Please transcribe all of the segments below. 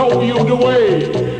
show you the way.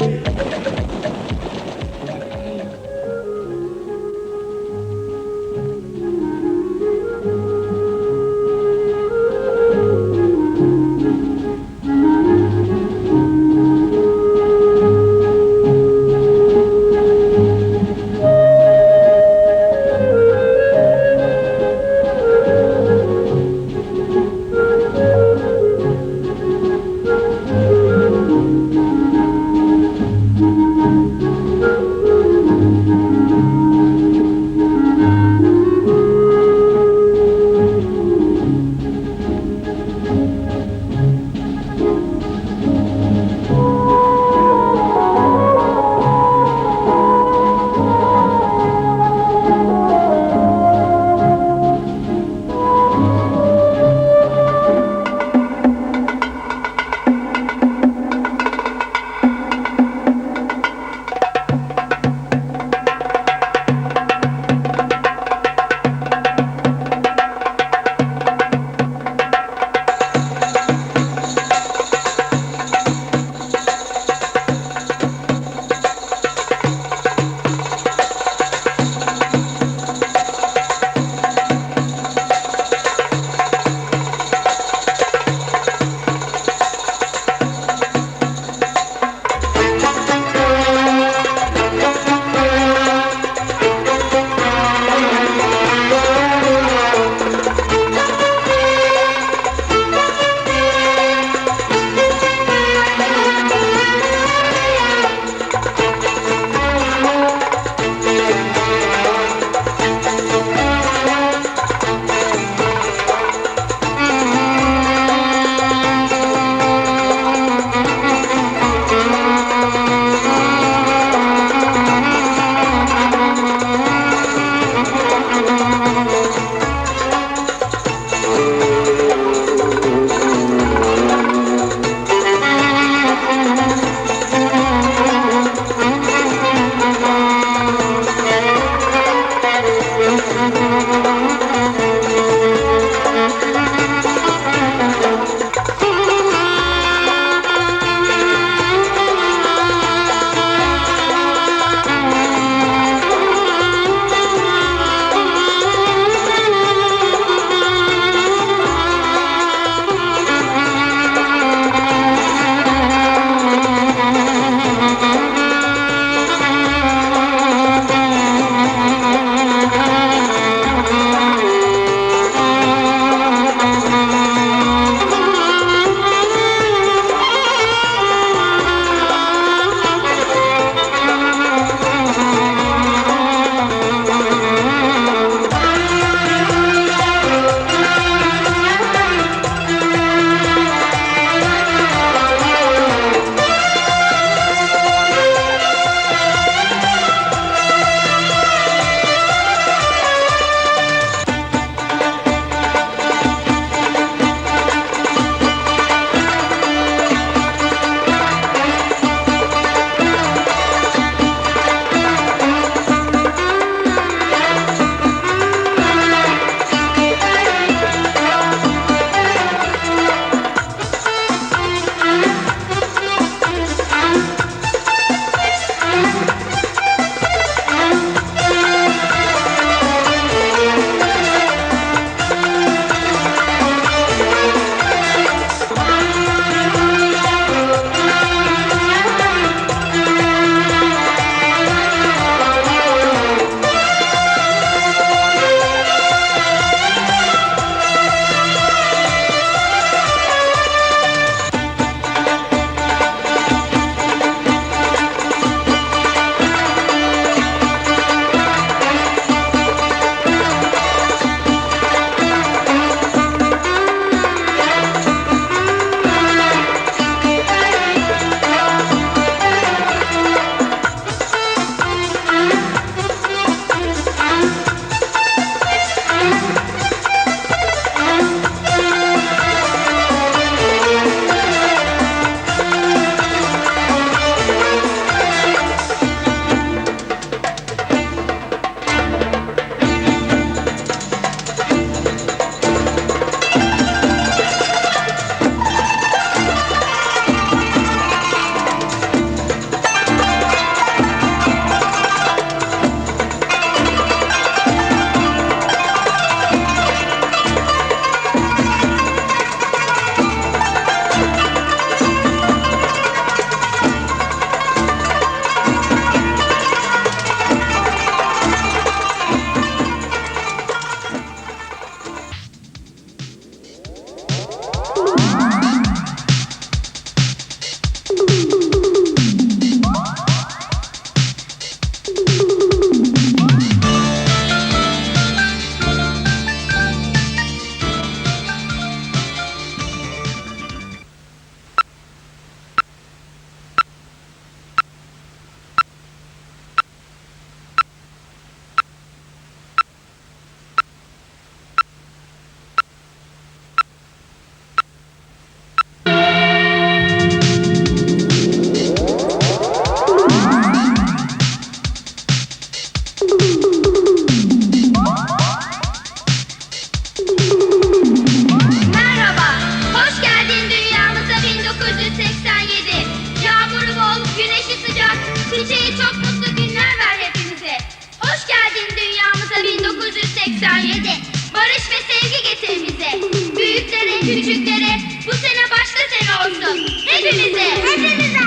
Küçüklere bu sene başka sene olsun. Hepimize. Hepimize.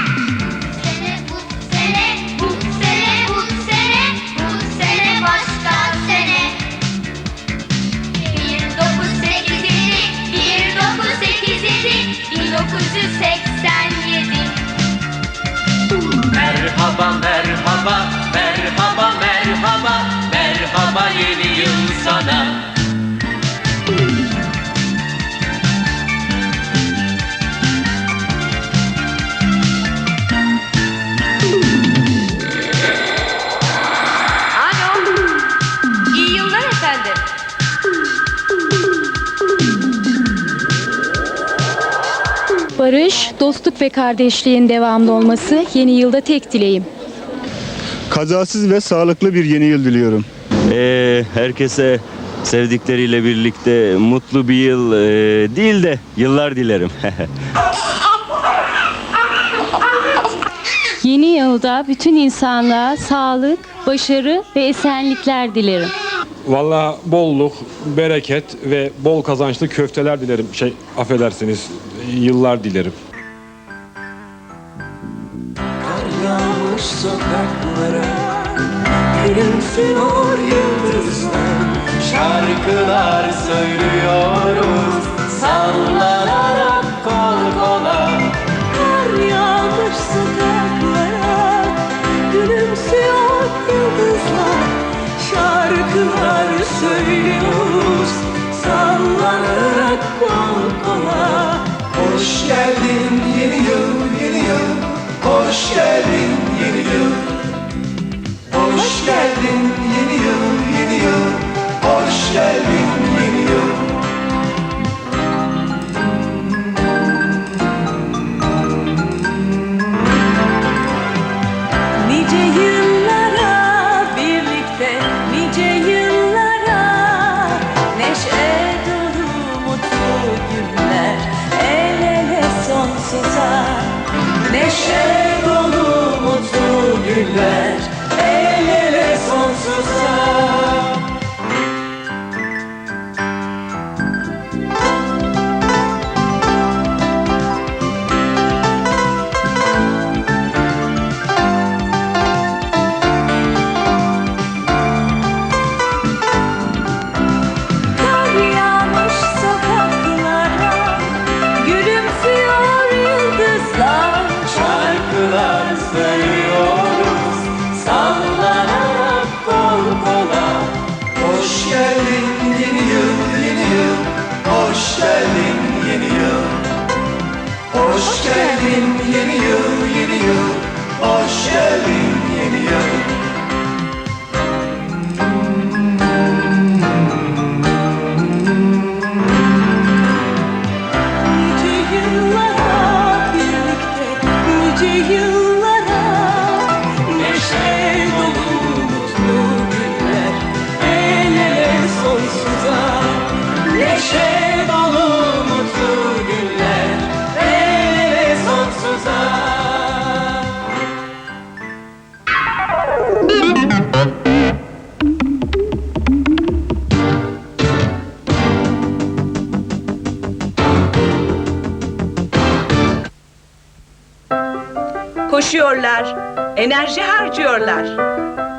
Sene bu sene, bu sene, bu sene, bu sene başka sene. Bir dokuz sekiz yedi, bir dokuz sekiz yedi, bin dokuz yüz seksen yedi. Merhaba merhaba merhaba merhaba merhaba yeni yıl sana. Dostluk ve kardeşliğin devamlı olması yeni yılda tek dileğim. Kazasız ve sağlıklı bir yeni yıl diliyorum. Ee, herkese sevdikleriyle birlikte mutlu bir yıl e, değil de yıllar dilerim. Yeni yılda bütün insanlığa sağlık, başarı ve esenlikler dilerim. Valla bolluk, bereket ve bol kazançlı köfteler dilerim. Şey affedersiniz yıllar dilerim. Söylüyoruz. Sallanarak kol kola. Hoş geldin yeni yıl yeni yıl. Hoş geldin yeni yıl. Hoş geldin yeni yıl yeni yıl. Hoş geldin Neşe dolu mutlu günler El ele sonsuza Hoş Koşuyorlar. Enerji harcıyorlar.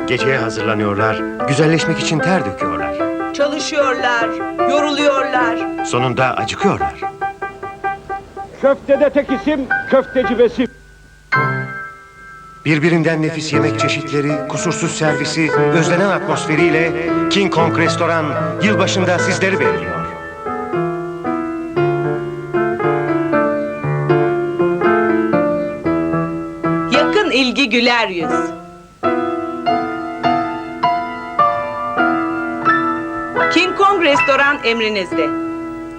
Geceye hazırlanıyorlar, güzelleşmek için ter döküyorlar. Çalışıyorlar. Yoruluyorlar. Sonunda acıkıyorlar. Köftede tek isim köfteci Vesim. Birbirinden nefis yemek çeşitleri, kusursuz servisi, özlenen atmosferiyle King Kong Restoran yılbaşında sizleri bekliyor. Yakın ilgi güler yüz. King Kong restoran emrinizde.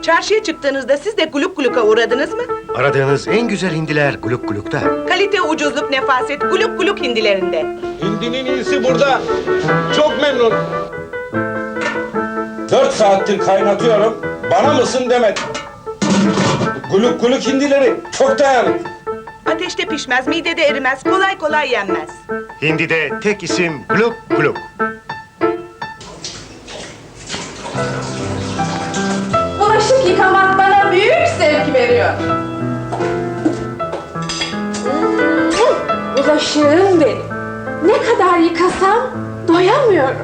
Çarşıya çıktığınızda siz de guluk guluka uğradınız mı? Aradığınız en güzel hindiler Gluk Gluk'ta. Kalite, ucuzluk, nefaset guluk guluk hindilerinde. Hindinin iyisi burada. Çok memnun. Dört saattir kaynatıyorum. Bana mısın demedi. Guluk guluk hindileri çok dayanık. Ateşte pişmez, midede erimez, kolay kolay yenmez. Hindi'de tek isim Gluk Gluk. Bulaşık yıkamak bana büyük geliyor. Bulaşığım benim. Ne kadar yıkasam doyamıyorum.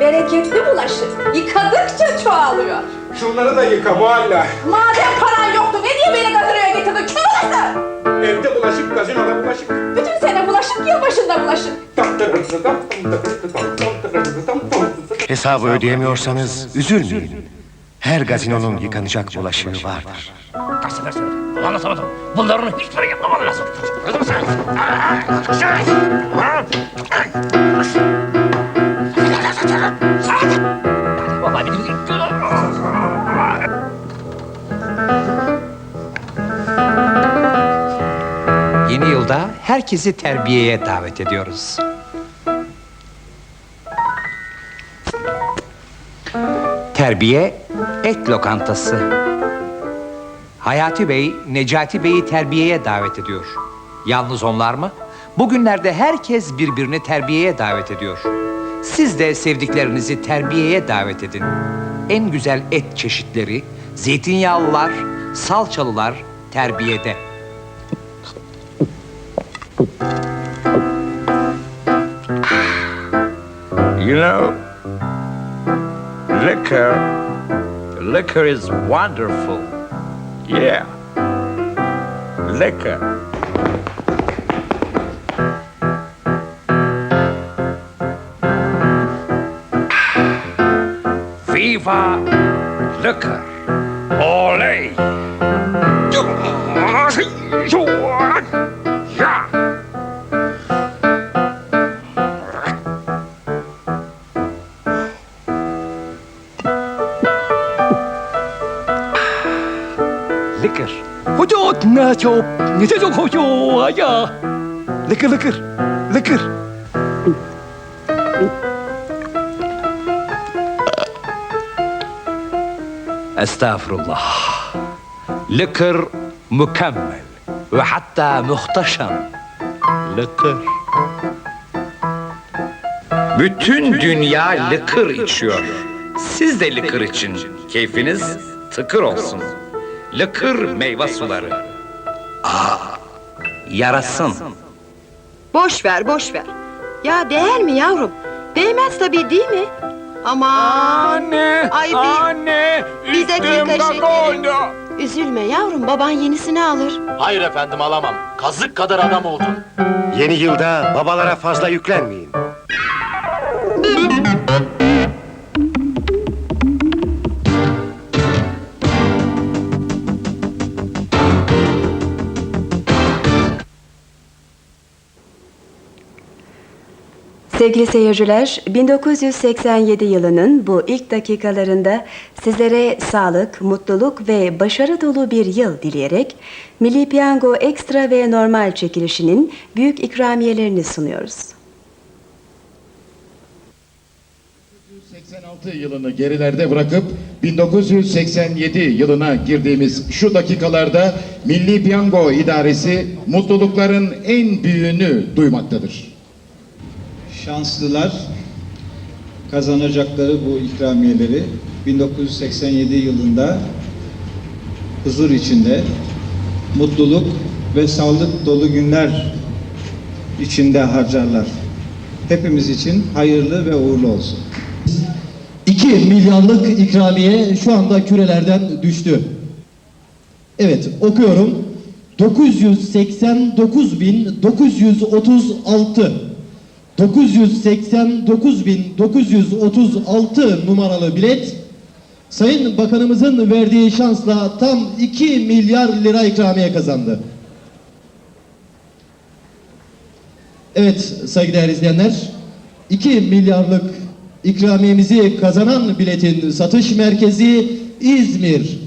Bereketli bulaşık. Yıkadıkça çoğalıyor. Şunları da yıka mualla. Madem paran yoktu ne diye beni gazinoya getirdin? Kim burası? Evde bulaşık, gazinoda bulaşık. Bütün sene bulaşık, yılbaşında bulaşık. Hesabı ödeyemiyorsanız üzülmeyin. Her gazinonun yıkanacak bulaşığı vardır. Anlatamadım. Bunların hiçbiri yapmamalı lazım. Vallahi bir Yılda herkesi terbiyeye davet ediyoruz. Terbiye et lokantası. Hayati Bey, Necati Bey'i terbiyeye davet ediyor. Yalnız onlar mı? Bugünlerde herkes birbirini terbiyeye davet ediyor. Siz de sevdiklerinizi terbiyeye davet edin. En güzel et çeşitleri, zeytinyağlılar, salçalılar terbiyede. You know, liquor, liquor is wonderful. Yeah. Liquor. Viva liquor. Lıkır. Hoca ne çok, ne çok hoca ya. Lıkır lıkır, lıkır. Estağfurullah. Lıkır mükemmel ve hatta muhteşem. Lıkır. Bütün dünya lıkır içiyor. Siz de lıkır için. Keyfiniz tıkır olsun. Lıkır meyve suları. Aa, yarasın. Boş ver, boş ver. Ya değer mi yavrum? Değmez tabii değil mi? Aman. Anne, Ay bir- anne, bir dakika şekerim. Üzülme yavrum, baban yenisini alır. Hayır efendim alamam. Kazık kadar adam oldun. Yeni yılda babalara fazla yüklenmeyin. Sevgili seyirciler, 1987 yılının bu ilk dakikalarında sizlere sağlık, mutluluk ve başarı dolu bir yıl dileyerek Milli Piyango Ekstra ve Normal çekilişinin büyük ikramiyelerini sunuyoruz. 86 yılını gerilerde bırakıp 1987 yılına girdiğimiz şu dakikalarda Milli Piyango İdaresi mutlulukların en büyüğünü duymaktadır. Şanslılar kazanacakları bu ikramiyeleri 1987 yılında huzur içinde, mutluluk ve sağlık dolu günler içinde harcarlar. Hepimiz için hayırlı ve uğurlu olsun. 2 milyarlık ikramiye şu anda kürelerden düştü. Evet okuyorum. 989.936 989.936 numaralı bilet Sayın Bakanımızın verdiği şansla tam 2 milyar lira ikramiye kazandı. Evet saygıdeğer izleyenler 2 milyarlık ikramiyemizi kazanan biletin satış merkezi İzmir